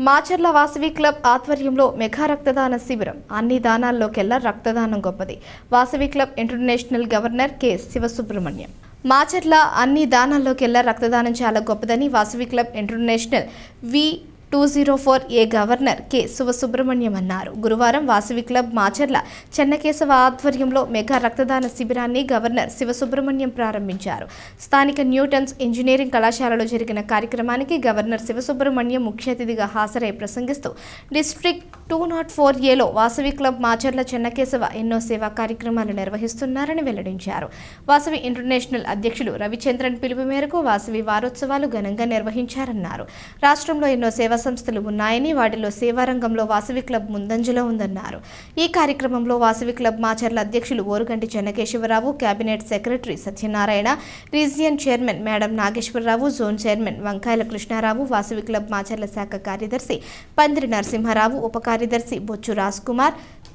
Macherla Vasavi club ఆధ్వర్యంలో mega రక్తదాన శిబిరం. అన్ని దానాల్లోకెల్లా రక్తదానం గొప్పది. Vasavi club international governor K. Sivasubrahmanyam. Macherla అన్ని దానాల్లోకెల్లా రక్తదానం చాలా గొప్పదని Vasavi club international V. Two zero four A governor K Sivasubrahmanyam అన్నారు. గురువారం వాసవి క్లబ్ మాచర్ల చెన్నకేశవ ఆధ్వర్యంలో మెగా రక్తదాన శిబిరాన్ని గవర్నర్ శివసుబ్రహ్మణ్యం ప్రారంభించారు. స్థానిక న్యూటన్స్ ఇంజనీరింగ్ కళాశాలలో జరిగిన కార్యక్రమానికి గవర్నర్ శివసుబ్రహ్మణ్యం ముఖ్య అతిథిగా హాజరై ప్రసంగిస్తూ డిస్ట్రిక్ట్ టూ నాట్ ఫోర్ ఏలో వాసవి క్లబ్ మాచర్ల చెన్నకేశవ ఎన్నో సేవా కార్యక్రమాలు నిర్వహిస్తున్నారని వెల్లడించారు. వాసవి ఇంటర్నేషనల్ అధ్యక్షులు రవిచంద్రన్ పిలుపు మేరకు వాసవి వారోత్సవాలు ఘనంగా నిర్వహించారన్నారు. రాష్ట్రంలో ఎన్నో సేవా సంస్థలు ఉన్నాయని వాటిలో సేవారంగంలో వాసవి క్లబ్ ముందంజలో ఉందన్నారు. ఈ కార్యక్రమంలో వాసవి క్లబ్ మాచర్ల అధ్యక్షులు Oruganti Chennakesavarao cabinet secretary Satyanarayana region chairman Medam Nageswararao zone chairman Vankayala Krishnarao Vasavi club Macherla శాఖ కార్యదర్శి పందిరి నరసింహారావు ఉప కార్యదర్శి బొచ్చు రాజ్ కుమార్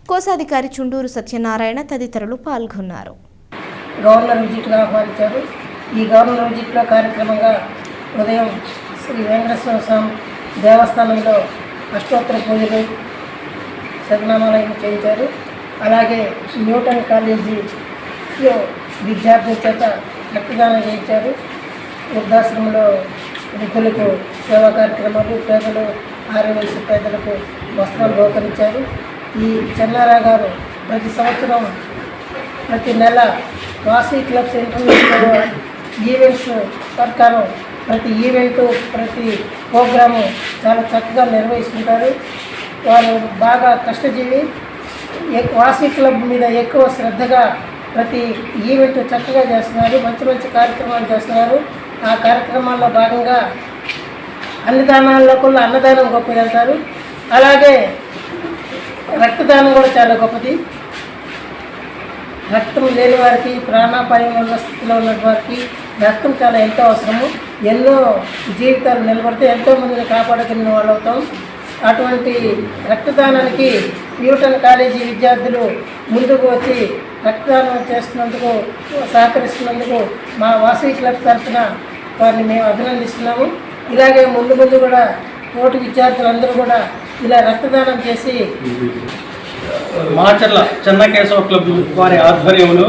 కోశాధికారి చుండూరు సత్యనారాయణ తదితరులు పాల్గొన్నారు. గవర్నర్ విజిట్గా ఆహ్వానించారు. ఈ గవర్నర్ విజిట్లో కార్యక్రమంగా ఉదయం శ్రీ వెంకటేశ్వర స్వామి దేవస్థానంలో అష్టోత్తర పూజలు సగనామాలయం చేయించారు. అలాగే న్యూటన్ కాలేజీలో విద్యార్థుల చేత రక్తదానం చేయించారు. వృద్ధాశ్రమంలో వృద్ధులకు సేవా కార్యక్రమాలు పేదలు ఆరు వయసు పేదలకు వస్త్రాలు బహుకరించారు. ఈ చెన్నారా గారు ప్రతి సంవత్సరం ప్రతి నెల వాసీ క్లబ్స్ ఇంటర్నేషనల్ ఈవెంట్స్ ప్రకారం ప్రతి ఈవెంట్ ప్రతి ప్రోగ్రాము చాలా చక్కగా నిర్వహిస్తుంటారు. వారు బాగా కష్టజీవి ఎక్- వాసీ క్లబ్ మీద ఎక్కువ శ్రద్ధగా ప్రతి ఈవెంట్ చక్కగా చేస్తున్నారు. మంచి మంచి కార్యక్రమాలు చేస్తున్నారు. ఆ కార్యక్రమాల్లో భాగంగా అన్నదానాల్లో కూడా అన్నదానం గొప్పది అంటారు. అలాగే రక్తదానం కూడా చాలా గొప్పది. రక్తం లేని వారికి ప్రాణాపాయం ఉన్న స్థితిలో ఉన్న వారికి రక్తం చాలా ఎంతో అవసరము. ఎన్నో జీవితాలు నిలబడితే ఎంతో మందిని కాపాడగలిగిన వాళ్ళు అవుతాం అటువంటి రక్తదానానికి న్యూటన్ కాలేజీ విద్యార్థులు ముందుకు వచ్చి రక్తదానం చేస్తున్నందుకు సహకరిస్తున్నందుకు మా వాసవి క్లబ్ తరఫున వారిని మేము అభినందిస్తున్నాము. ఇలాగే ముందు ముందు కూడా తోటి విద్యార్థులందరూ కూడా ఇలా రక్తదానం చేసి మాచర్ల చెన్నకేశవ క్లబ్ వారి ఆధ్వర్యంలో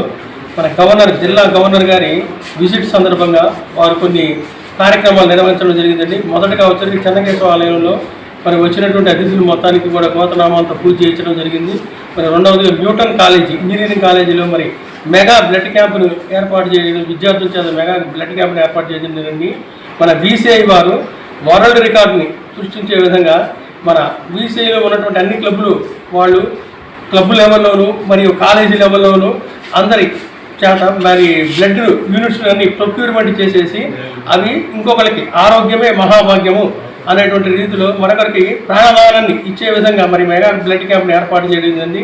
మన గవర్నర్ జిల్లా గవర్నర్ గారి విజిట్ సందర్భంగా వారు కొన్ని కార్యక్రమాలు నిర్వహించడం జరిగిందండి. మొదటగా వచ్చరికి చెన్నకేశవ ఆలయంలో మరి వచ్చినటువంటి అతిథులు మొత్తానికి కూడా గోతనామాలతో పూజ చేయించడం జరిగింది. మరి రెండవది న్యూటన్ కాలేజీ ఇంజనీరింగ్ కాలేజీలో మరి మెగా బ్లడ్ క్యాంపును ఏర్పాటు చేయడం విద్యార్థుల చేత మెగా బ్లడ్ క్యాంపును ఏర్పాటు చేయడం జరిగింది మన బీసీఐ వారు వరల్డ్ రికార్డుని సృష్టించే విధంగా మన బీసీఐలో ఉన్నటువంటి అన్ని క్లబ్లు వాళ్ళు క్లబ్ లెవెల్లోను మరియు కాలేజీ లెవెల్లోను అందరి చేత మరి బ్లడ్ యూనిట్స్ అన్ని ప్రొక్యూర్మెంట్ చేసేసి అవి ఇంకొకరికి ఆరోగ్యమే మహాభాగ్యము అనేటువంటి రీతిలో మరొకరికి ప్రాణదానాన్ని ఇచ్చే విధంగా మరి మెగా బ్లడ్ క్యాంప్ని ఏర్పాటు చేయడం జరిగింది.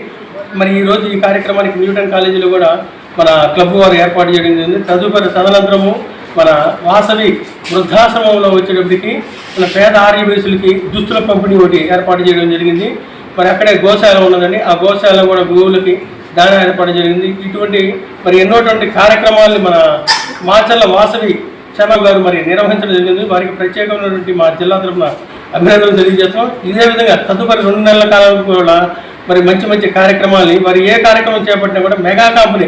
మరి ఈరోజు ఈ కార్యక్రమానికి న్యూటన్ కాలేజీలో కూడా మన క్లబ్ వారు ఏర్పాటు చేయడం జరిగింది. తదుపరి తదనంతరము మన వాసవి వృద్ధాశ్రమంలో వచ్చేటప్పటికి మన పేద ఆర్యవేసులకి దుస్తుల పంపిణీ ఒకటి ఏర్పాటు చేయడం జరిగింది. మరి అక్కడే గోశాల ఉన్నదండి. ఆ గోశాల కూడా గోవులకి దాన ఏర్పాటు జరిగింది. ఇటువంటి మరి ఎన్నోటువంటి కార్యక్రమాలను మన మాచర్ల వాసవి ఛానల్ గారు మరి నిర్వహించడం జరిగింది. వారికి ప్రత్యేకమైనటువంటి మా జిల్లా తరఫున అభినందనలు తెలియజేస్తాం ఇదే విధంగా తదుపరి రెండు నెలల కాలం కూడా మరి మంచి మంచి కార్యక్రమాలని మరి ఏ కార్యక్రమం చేపట్టినా కూడా మెగా కంపెనీ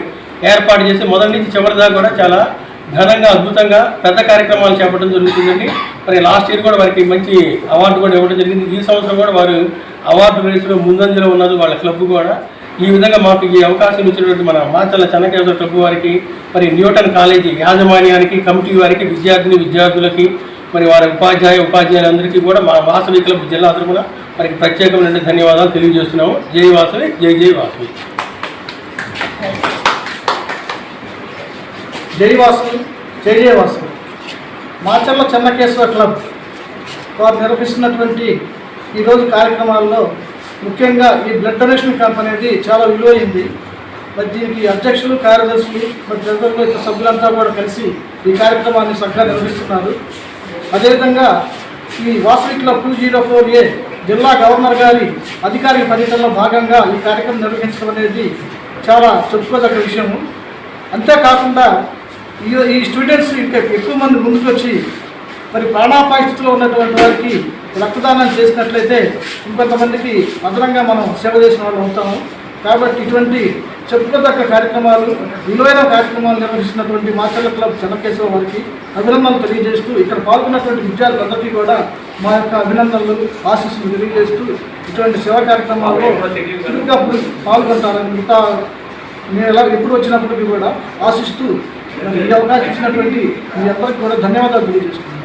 ఏర్పాటు చేసి మొదటి నుంచి చివరి దాకా కూడా చాలా ఘనంగా అద్భుతంగా పెద్ద కార్యక్రమాలు చేపట్టడం జరుగుతుందండి. మరి లాస్ట్ ఇయర్ కూడా వారికి మంచి అవార్డు కూడా ఇవ్వడం జరిగింది. ఈ సంవత్సరం కూడా వారు అవార్డు రేసులో ముందంజలో ఉన్నది వాళ్ళ క్లబ్ కూడా. ఈ విధంగా మాకు ఈ అవకాశం ఇచ్చినటువంటి మన మాచల్ల చెన్నకేశ్వర క్లబ్ వారికి మరి న్యూటన్ కాలేజీ యాజమాన్యానికి కమిటీ వారికి విద్యార్థిని విద్యార్థులకి మరి వారి ఉపాధ్యాయ ఉపాధ్యాయులందరికీ కూడా మా వాసవి క్లబ్ జిల్లా తరఫున వారికి ప్రత్యేకమైన ధన్యవాదాలు తెలియజేస్తున్నాము. జై వాసవి జై జై వాసవి. జైవాసు జై మాచర్ల చెన్నకేశ్వర క్లబ్ వారు నిర్వహిస్తున్నటువంటి ఈరోజు కార్యక్రమాల్లో ముఖ్యంగా ఈ బ్లడ్ డొనేషన్ క్యాంప్ అనేది చాలా విలువైంది. మరి దీనికి అధ్యక్షులు కార్యదర్శులు మరి జనరల్లో ఇతర సభ్యులంతా కూడా కలిసి ఈ కార్యక్రమాన్ని చక్కగా నిర్వహిస్తున్నారు. అదేవిధంగా ఈ Vasavi club two zero four A జిల్లా గవర్నర్ గారి అధికారిక పర్యటనలో భాగంగా ఈ కార్యక్రమం నిర్వహించడం అనేది చాలా చెప్పుకోదగ్గ విషయము. అంతేకాకుండా ఈ ఈ స్టూడెంట్స్ ఇంకా ఎక్కువ మంది ముందుకు వచ్చి మరి ప్రాణాపాయ స్థితిలో ఉన్నటువంటి వారికి రక్తదానం చేసినట్లయితే ఇంకొంతమందికి అదనంగా మనం సేవ చేసిన వాళ్ళు ఉంటాము. కాబట్టి ఇటువంటి చెప్పుకోదగ్గ కార్యక్రమాలు విలువైన కార్యక్రమాలు నిర్వహిస్తున్నటువంటి మాచర్ల క్లబ్ చెన్నకేశ్వర వారికి అభినందనలు తెలియజేస్తూ ఇక్కడ పాల్గొన్నటువంటి విద్యార్థులందరికీ కూడా మా యొక్క అభినందనలు ఆశీస్సులు తెలియజేస్తూ ఇటువంటి సేవా కార్యక్రమాల్లో చురుగ్గా పాల్గొంటారని మిగతా నేను ఎలా ఎప్పుడు వచ్చినప్పటికీ కూడా ఆశిస్తూ మరి ఈ అవకాశం ఇచ్చినటువంటి మీ అందరికీ కూడా ధన్యవాదాలు తెలియజేస్తున్నాను.